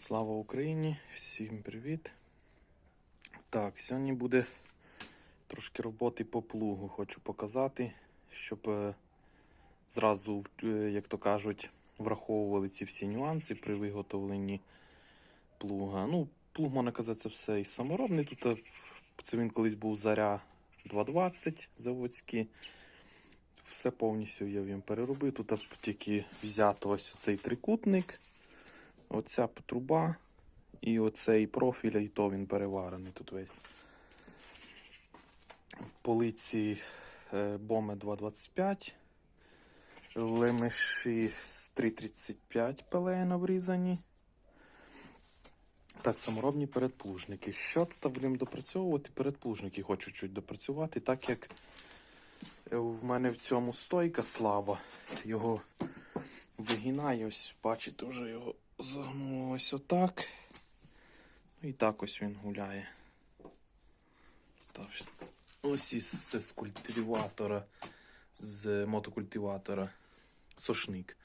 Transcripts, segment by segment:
Слава Україні! Всім привіт! Так, сьогодні буде трошки роботи по плугу. Хочу показати, щоб е, зразу, е, як то кажуть, враховували ці всі нюанси при виготовленні плуга. Ну, плуг, можна казати, це все і саморобний. Тут е, це він колись був заря 220 заводський. Все повністю я їм переробив. Тут тільки взято ось цей трикутник. Оця труба і оцей профіль, і то він переварений тут весь. Полиці е, Боме 225, лемеші з 335 ПЛН обрізані. Так, саморобні передплужники. Що тут будемо допрацьовувати? Передплужники хочу чуть допрацювати, так як в мене в цьому стойка слаба. Його вигинає, ось, бачите, вже його загнуло ось отак. Ну і так ось він гуляє. Ось із це з культиватора, з мотокультиватора сошник.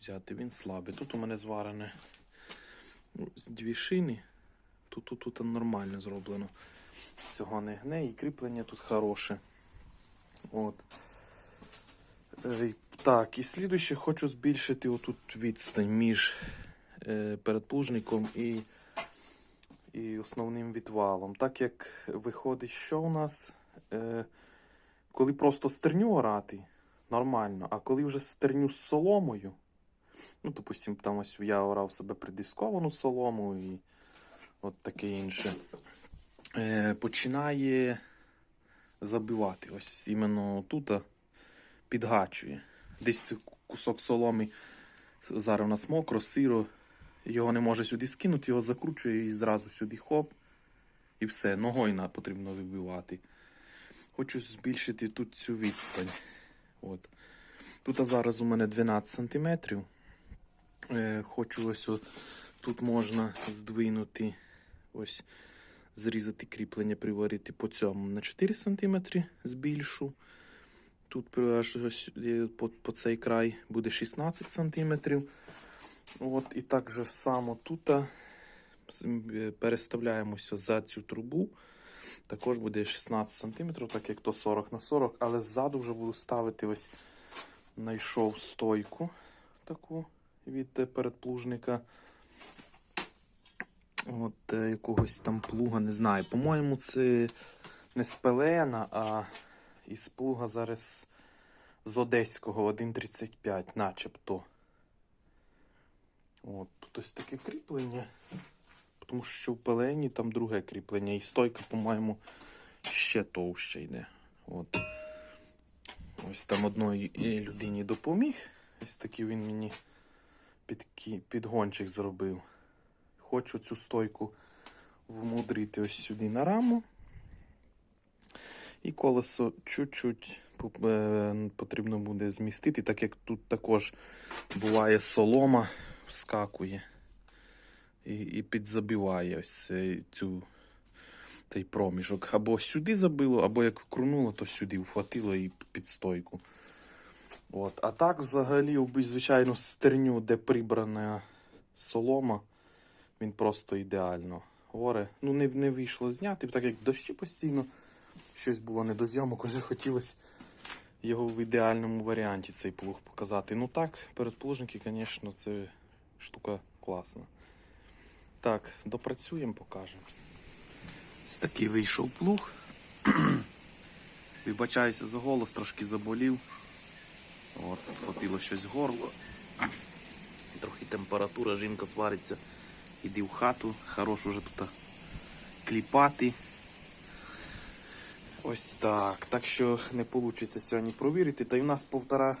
Взяти він слабий. Тут у мене зварене ну, дві шини. Тут, тут, тут нормально зроблено. Цього не гне і кріплення тут хороше. От. Е, Так, і слідуюче хочу збільшити отут відстань між е, передплужником і, і основним відвалом. Так як виходить, що у нас, е, коли просто стерню орати, нормально, а коли вже стерню з соломою, ну, допустим, там ось я орав себе придисковану солому і от таке інше, е, починає забивати. Ось іменно тут підгачує. Десь кусок соломи зараз у нас мокро, сиро, його не може сюди скинути, його закручує і зразу сюди хоп. І все, ногою потрібно вибивати. Хочу збільшити тут цю відстань. От. Тут зараз у мене 12 см. Е, хочу ось тут можна здвинути, ось зрізати кріплення, приварити по цьому на 4 см збільшу. Тут ось е, по, по цей край буде 16 см. От, і так же само тут з- е, переставляємося за цю трубу. Також буде 16 см, так як то 40 на 40, але ззаду вже буду ставити ось знайшов стойку таку від е, передплужника. От е, якогось там плуга, не знаю. По-моєму, це не з Пелена, а із плуга зараз з Одеського 1.35, начебто. От, тут ось таке кріплення. Тому що в пелені там друге кріплення. І стойка, по-моєму, ще товще йде. От. Ось там одної е, людині допоміг. Ось такий він мені під, підгончик зробив. Хочу цю стойку вмудрити ось сюди на раму. І колесо чуть-чуть е, потрібно буде змістити, так як тут також буває солома, вскакує і, і підзабиває ось цю, цей проміжок. Або сюди забило, або як вкрунуло, то сюди вхватило і під стойку. От. А так, взагалі, у звичайну стерню, де прибрана солома, він просто ідеально горе. Ну, не, не вийшло зняти, так як дощі постійно щось було не до зйомок, уже хотілося його в ідеальному варіанті цей плуг показати. Ну так, передплужники, звісно, це штука класна. Так, допрацюємо, покажемо. Ось такий вийшов плуг. Вибачаюся за голос, трошки заболів. От, схватило щось горло. Трохи температура, жінка свариться. Іди в хату, хорош уже тут кліпати. Ось так. Так що не вийде сьогодні провірити. Та й в нас півтора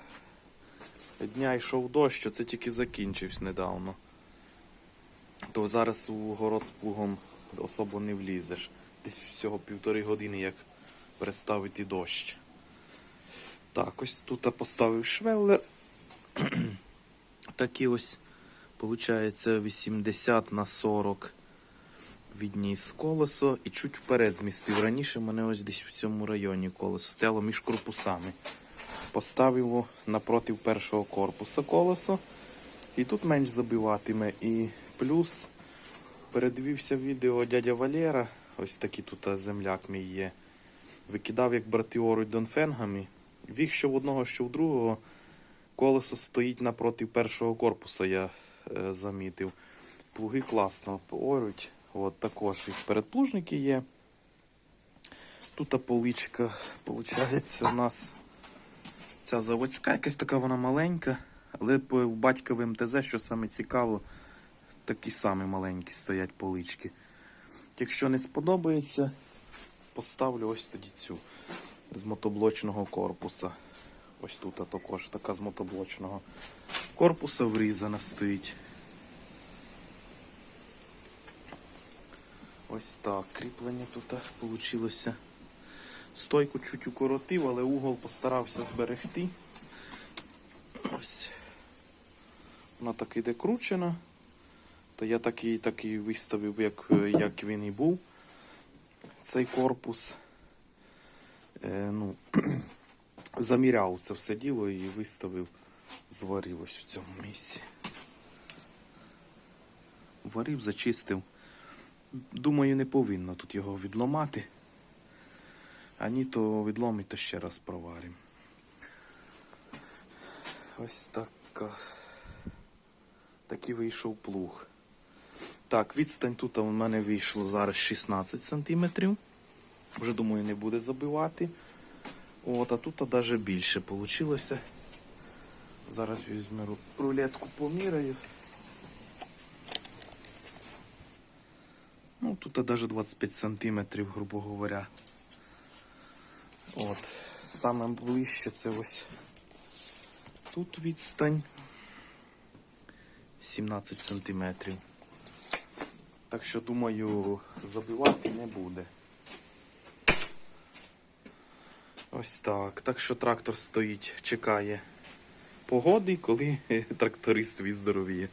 дня йшов дощ, це тільки закінчився недавно. То зараз у город з плугом особо не влізеш. Десь всього півтори години, як переставити дощ. Так, ось тут я поставив швеллер. Такі ось, виходить, 80 на 40 відніс колесо і чуть вперед змістив. Раніше мене ось десь в цьому районі колесо стояло між корпусами. Поставив напроти першого корпуса колесо. І тут менш забиватиме. І плюс передивився відео дядя Валера, ось такий тут земляк мій є. Викидав, як брати оруть донфенгами. Віг що в одного, що в другого. Колесо стоїть напроти першого корпуса, я е, замітив. Плуги класно оруть. От також і передплужники є. Тут поличка, виходить, у нас ця заводська, якась така вона маленька, але по батьковим МТЗ, що саме цікаво, такі самі маленькі стоять полички. Якщо не сподобається, поставлю ось тоді цю з мотоблочного корпуса. Ось тут а також така з мотоблочного корпуса врізана стоїть. Ось так, кріплення тут вийшло. Стойку чуть укоротив, але угол постарався зберегти. Ось. Вона так іде кручена. То я так і, так і виставив, як, як він і був. Цей корпус. Е, ну, заміряв це все діло і виставив, зварив ось в цьому місці. Варив, зачистив. Думаю, не повинно тут його відломати. А ні, то відломить, то ще раз проваримо. Ось така. Такий вийшов плуг. Так, відстань тут у мене вийшло зараз 16 см. Вже думаю, не буде забивати. От, а тут навіть більше вийшло. Зараз візьму рулетку поміряю. Ну, тут навіть 25 сантиметрів, грубо говоря. От, саме ближче це ось тут відстань 17 сантиметрів. Так що, думаю, забивати не буде. Ось так. Так що трактор стоїть, чекає погоди, коли тракторист виздоровіє.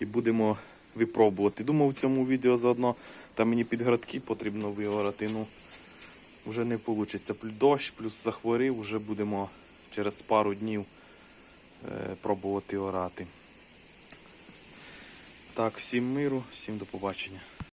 І будемо випробувати. Думав, в цьому відео заодно там мені під градки потрібно вигорати. Ну, вже не вийде. Дощ, плюс захворів, вже будемо через пару днів е, пробувати орати. Так, всім миру, всім до побачення.